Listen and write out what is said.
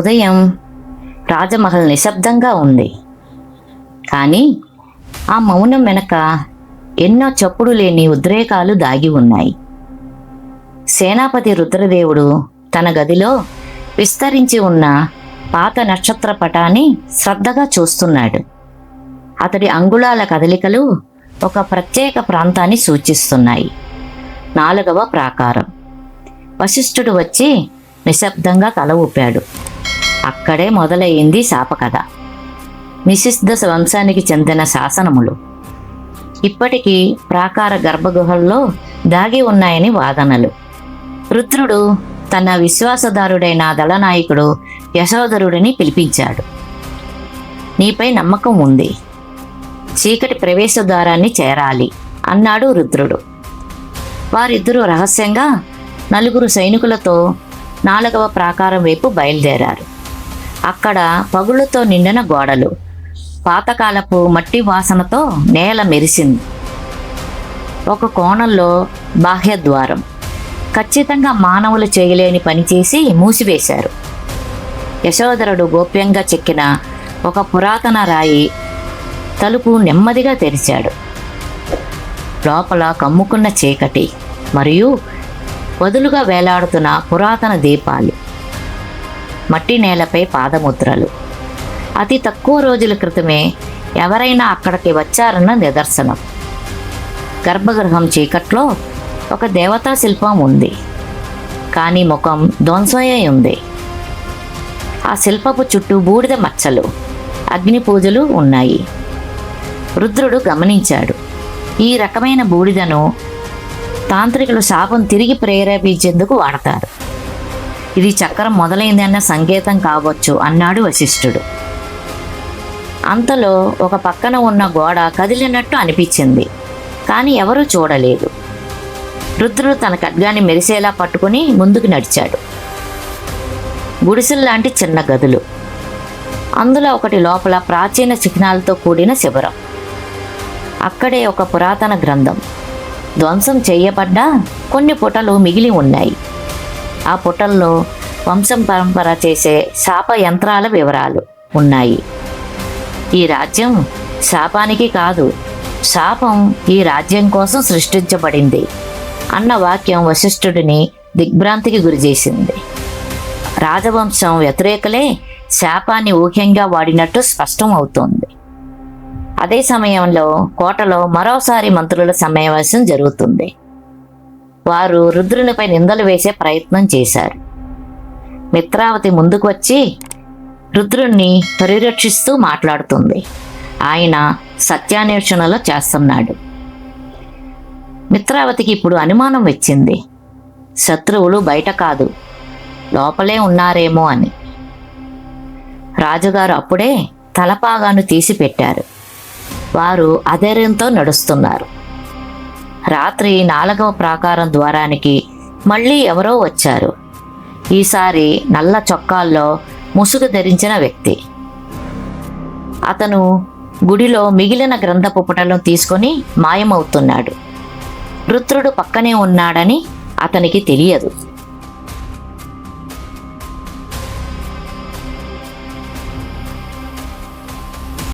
ఉదయం రాజమహల్ నిశ్శబ్దంగా ఉంది. కానీ ఆ మౌనం వెనక ఎన్నో చప్పుడు లేని ఉద్రేకాలు దాగి ఉన్నాయి. సేనాపతి రుద్రదేవుడు తన గదిలో విస్తరించి ఉన్న పాత నక్షత్ర పటాన్ని శ్రద్ధగా చూస్తున్నాడు. అతడి అంగుళాల కదలికలు ఒక ప్రత్యేక ప్రాంతాన్ని సూచిస్తున్నాయి. నాలుగవ ప్రాకారం. వశిష్ఠుడు వచ్చి నిశ్శబ్దంగా తల ఊపాడు. అక్కడే మొదలయ్యింది శాపకథ. నిశిద్ధ వంశానికి చెందిన శాసనములు. ఇప్పటికీ ప్రాకార గర్భగుహల్లో దాగి ఉన్నాయని వాదనలు. రుద్రుడు తన విశ్వాసదారుడైన దళనాయకుడు యశోధరుడిని పిలిపించాడు. నీపై నమ్మకం ఉంది. చీకటి ప్రవేశ ద్వారాన్ని చేరాలి అన్నాడు రుద్రుడు. వారిద్దరూ రహస్యంగా నలుగురు సైనికులతో నాలుగవ ప్రాకారం వైపు బయలుదేరారు. అక్కడ పగుళ్ళతో నిండిన గోడలు. పాతకాలపు మట్టి వాసనతో నేల మెరిసింది. ఒక కోణంలో బాహ్య ద్వారం. ఖచ్చితంగా మానవులు చేయలేని పని చేసి మూసివేశారు. యశోధరుడు గోప్యంగా చెక్కిన ఒక పురాతన రాయి తలుపు నెమ్మదిగా తెరిచాడు. లోపల కమ్ముకున్న చీకటి మరియు వదులుగా వేలాడుతున్న పురాతన దీపాలు. మట్టి నేలపై పాదముద్రలు. అతి తక్కువ రోజుల క్రితమే ఎవరైనా అక్కడికి వచ్చారన్న నిదర్శనం. గర్భగృహం చీకట్లో ఒక దేవతా శిల్పం ఉంది. కానీ ముఖం ధ్వంసమై ఉంది. ఆ శిల్పపు చుట్టూ బూడిద మచ్చలు అగ్ని పూజలు ఉన్నాయి. రుద్రుడు గమనించాడు. ఈ రకమైన బూడిదను తాంత్రికులు శాపం తిరిగి ప్రేరేపించేందుకు వాడతారు. ఇది చక్రం మొదలైందన్న సంకేతం కావచ్చు అన్నాడు వశిష్ఠుడు. అంతలో ఒక పక్కన ఉన్న గోడ కదిలినట్టు అనిపించింది కానీ ఎవరూ చూడలేదు. రుద్రుడు తన ఖడ్గాన్ని మెరిసేలా పట్టుకుని ముందుకు నడిచాడు. గుడిసెల్లాంటి చిన్న గదులు. అందులో ఒకటి లోపల ప్రాచీన చిహ్నాలతో కూడిన శిబిరం. అక్కడే ఒక పురాతన గ్రంథం. ధ్వంసం చేయబడ్డ కొన్ని పుటలు మిగిలి ఉన్నాయి. ఆ పుటల్లో వంశం పరంపర చేసే శాప యంత్రాల వివరాలు ఉన్నాయి. ఈ రాజ్యం శాపానికి కాదు శాపం ఈ రాజ్యం కోసం సృష్టించబడింది అన్న వాక్యం వశిష్ఠుడిని దిగ్భ్రాంతికి గురిచేసింది. రాజవంశం వ్యతిరేకలే శాపాన్ని ఊహ్యంగా వాడినట్టు స్పష్టం అవుతోంది. అదే సమయంలో కోటలో మరోసారి మంత్రుల సమావేశం జరుగుతుంది. వారు రుద్రునిపై నిందలు వేసే ప్రయత్నం చేశారు. మిత్రావతి ముందుకు వచ్చి రుద్రుణ్ణి పరిరక్షిస్తూ మాట్లాడుతుంది. ఆయన సత్యాన్వేషణలో చేస్తున్నాడు. మిత్రావతికి ఇప్పుడు అనుమానం వచ్చింది. శత్రువులు బయట కాదు లోపలే ఉన్నారేమో అని. రాజుగారు అప్పుడే తలపాగాను తీసి పెట్టారు వారు అధైర్యంతో నడుస్తున్నారు. రాత్రి నాలుగవ ప్రాకారం ద్వారానికి మళ్ళీ ఎవరో వచ్చారు. ఈసారి నల్ల చొక్కాల్లో ముసుగు ధరించిన వ్యక్తి. అతను గుడిలో మిగిలిన గ్రంథపు పుటలను తీసుకొని మాయమవుతున్నాడు. రుద్రుడు పక్కనే ఉన్నాడని అతనికి తెలియదు.